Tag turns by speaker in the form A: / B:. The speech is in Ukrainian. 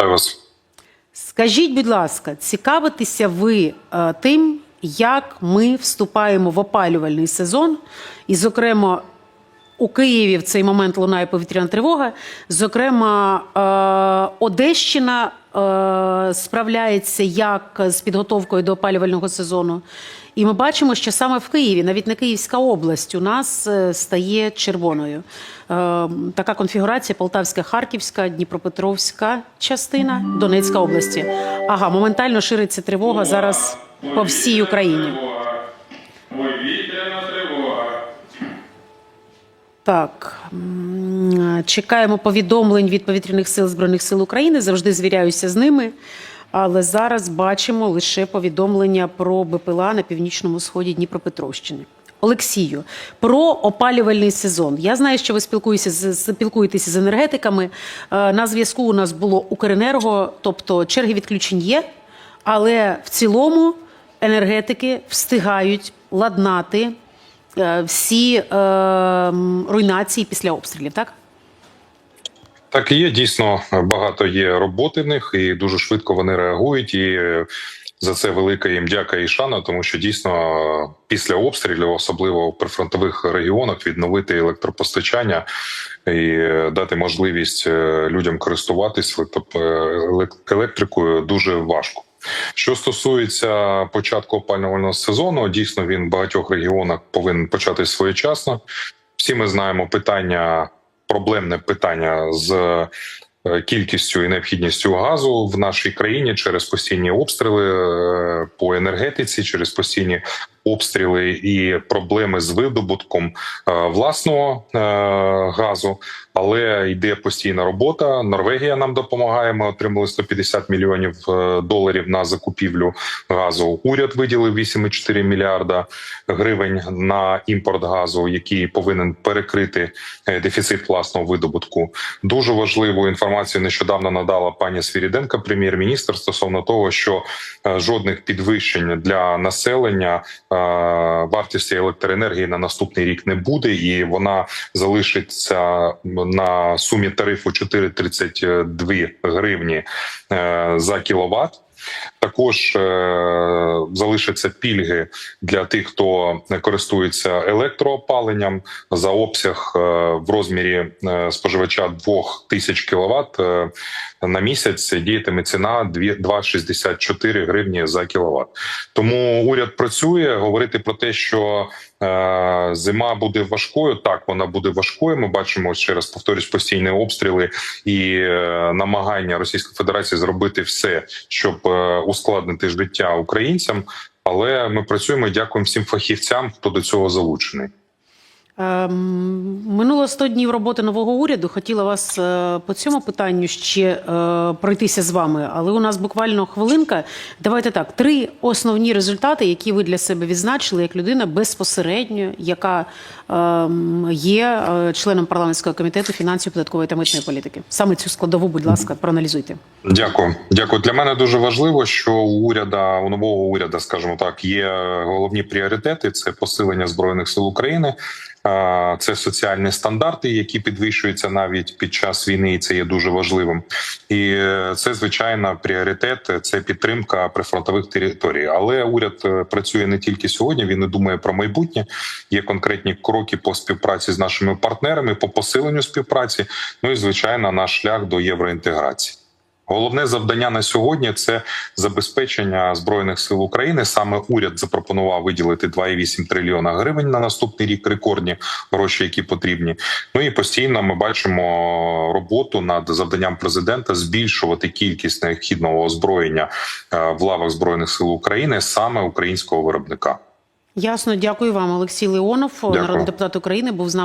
A: Вітаю вас.
B: Скажіть, будь ласка, цікавитеся ви е, тим, як ми вступаємо в опалювальний сезон, і, зокрема, у Києві в цей момент лунає повітряна тривога. Зокрема, е, Одещина е, справляється як з підготовкою до опалювального сезону. І ми бачимо, що саме в Києві, навіть не Київська область, у нас е, стає червоною. Така конфігурація Полтавська, Харківська, Дніпропетровська частина, Донецька області. Ага, моментально шириться тривога зараз по всій Україні.
C: Повітряна тривога.
B: Так, чекаємо повідомлень від повітряних сил Збройних сил України. Завжди звіряюся з ними. Але зараз бачимо лише повідомлення про БПЛА на північному сході Дніпропетровщини. Олексію, про опалювальний сезон. Я знаю, що ви спілкуєтеся з спілкуєтеся з енергетиками. Е, На зв'язку у нас було Укренерго, тобто черги відключень є, але в цілому енергетики встигають ладнати всі е, руйнації після обстрілів, так?
A: Так і є. Дійсно багато є роботи в них, і дуже швидко вони реагують. І е, за це велика їм дяка і шана, тому що дійсно е, після обстрілів, особливо в прифронтових регіонах, відновити електропостачання і е, дати можливість е, людям користуватись е, електрикою дуже важко. Що стосується початку опалювального сезону, дійсно він в багатьох регіонах повинен почати своєчасно. Всі ми знаємо питання, проблемне питання з е, кількістю і необхідністю газу в нашій країні через постійні обстріли е, по енергетиці, через постійні обстріли і проблеми з видобутком е, власного е, газу. Але йде постійна робота. Норвегія нам допомагає. Ми отримали 150 мільйонів е, доларів на закупівлю газу. Уряд виділив 8,4 мільярда гривень на імпорт газу, який повинен перекрити дефіцит власного видобутку. Дуже важливу інформацію нещодавно надала пані Свіріденка, прем'єр-міністр, стосовно того, що жодних підвищень для населення е, вартості електроенергії на наступний рік не буде, і вона залишиться на сумі тарифу 4,32 гривні е, за кіловат. Також е, залишаться пільги для тих, хто користується електроопаленням за обсяг е, в розмірі е, споживача 2000 кВт е, на місяць діятиме ціна 2 2,64 гривні за кіловат. Тому уряд працює говорити про те, що е, зима буде важкою. Так, вона буде важкою. Ми бачимо ще раз повторюсь постійні обстріли і е, намагання Російської Федерації зробити все, щоб е, ускладнити життя українцям. Але ми працюємо і дякуємо всім фахівцям, хто до цього залучений.
B: Ем, Минуло 100 днів роботи нового уряду. Хотіла вас е, по цьому питанню ще е, пройтися з вами, але у нас буквально хвилинка. Давайте так: три основні результати, які ви для себе відзначили як людина безпосередньо, яка ем, є е, членом парламентського комітету фінансів, податкової та митної політики. Саме цю складову, будь ласка, проаналізуйте.
A: Дякую, дякую. Для мене дуже важливо, що у уряда у нового уряду, скажімо так, є головні пріоритети: це посилення збройних сил України. Це соціальні стандарти, які підвищуються навіть під час війни, і це є дуже важливим. І е, це звичайно пріоритет. Це підтримка прифронтових територій. Але уряд е, працює не тільки сьогодні. Він і думає про майбутнє. Є конкретні кроки по співпраці з нашими партнерами, по посиленню співпраці. Ну і звичайно, наш шлях до євроінтеграції. Головне завдання на сьогодні це забезпечення збройних сил України. Саме уряд запропонував виділити 2,8 трильйона гривень на наступний рік. Рекордні гроші, які потрібні. Ну і постійно ми бачимо роботу над завданням президента збільшувати кількість необхідного озброєння е, в лавах збройних сил України саме українського виробника.
B: Ясно, дякую вам, Олексій Леонов,
A: Дякую.
B: народний депутат України, був з нами.